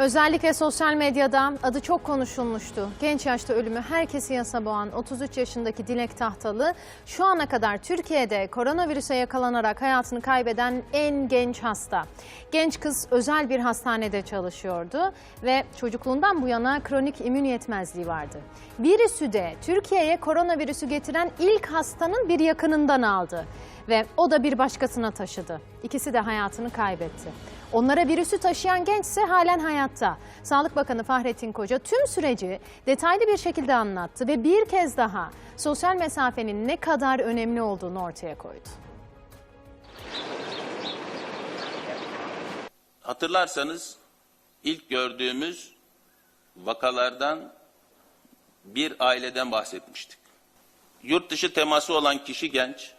Özellikle sosyal medyada adı çok konuşulmuştu. Genç yaşta ölümü herkesi yasa boğan 33 yaşındaki Dilek Tahtalı şu ana kadar Türkiye'de koronavirüse yakalanarak hayatını kaybeden en genç hasta. Genç kız özel bir hastanede çalışıyordu ve çocukluğundan bu yana kronik immün yetmezliği vardı. Virüsü de Türkiye'ye koronavirüsü getiren ilk hastanın bir yakınından aldı ve o da bir başkasına taşıdı. İkisi de hayatını kaybetti. Onlara virüsü taşıyan genç ise halen hayatta. Sağlık Bakanı Fahrettin Koca tüm süreci detaylı bir şekilde anlattı ve bir kez daha sosyal mesafenin ne kadar önemli olduğunu ortaya koydu. Hatırlarsanız ilk gördüğümüz vakalardan bir aileden bahsetmiştik. Yurt dışı teması olan kişi genç,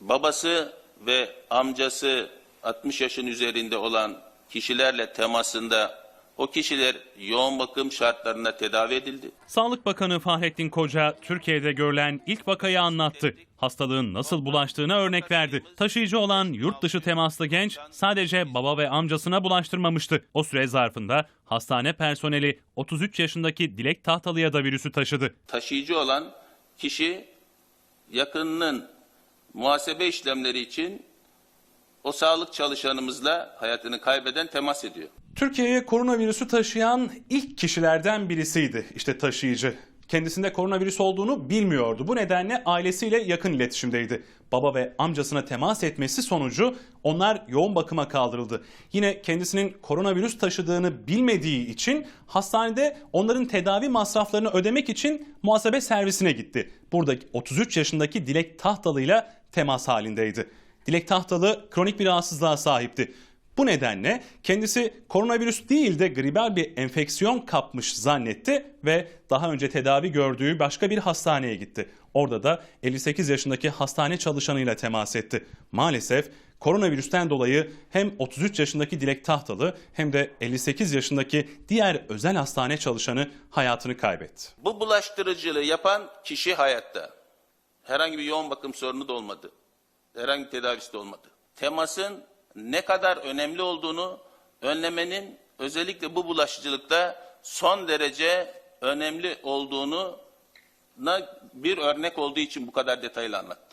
babası ve amcası 60 yaşın üzerinde olan kişilerle temasında o kişiler yoğun bakım şartlarında tedavi edildi. Sağlık Bakanı Fahrettin Koca Türkiye'de görülen ilk vakayı anlattı. Hastalığın nasıl bulaştığına örnek verdi. Taşıyıcı olan yurt dışı temaslı genç sadece baba ve amcasına bulaştırmamıştı. O süre zarfında hastane personeli 33 yaşındaki Dilek Tahtalı'ya da virüsü taşıdı. Taşıyıcı olan kişi yakınının muhasebe işlemleri için o sağlık çalışanımızla hayatını kaybeden temas ediyor. Türkiye'ye koronavirüsü taşıyan ilk kişilerden birisiydi işte taşıyıcı. Kendisinde koronavirüs olduğunu bilmiyordu. Bu nedenle ailesiyle yakın iletişimdeydi. Baba ve amcasına temas etmesi sonucu onlar yoğun bakıma kaldırıldı. Yine kendisinin koronavirüs taşıdığını bilmediği için hastanede onların tedavi masraflarını ödemek için muhasebe servisine gitti. Burada 33 yaşındaki Dilek Tahtalı ile temas halindeydi. Dilek Tahtalı kronik bir rahatsızlığa sahipti. Bu nedenle kendisi koronavirüs değil de gribal bir enfeksiyon kapmış zannetti ve daha önce tedavi gördüğü başka bir hastaneye gitti. Orada da 58 yaşındaki hastane çalışanıyla temas etti. Maalesef koronavirüsten dolayı hem 33 yaşındaki Dilek Tahtalı hem de 58 yaşındaki diğer özel hastane çalışanı hayatını kaybetti. Bu bulaştırıcılığı yapan kişi hayatta. Herhangi bir yoğun bakım sorunu da olmadı. Herhangi bir tedavisi de olmadı. Temasın ne kadar önemli olduğunu önlemenin özellikle bu bulaşıcılıkta son derece önemli olduğunu bir örnek olduğu için bu kadar detaylı anlattım.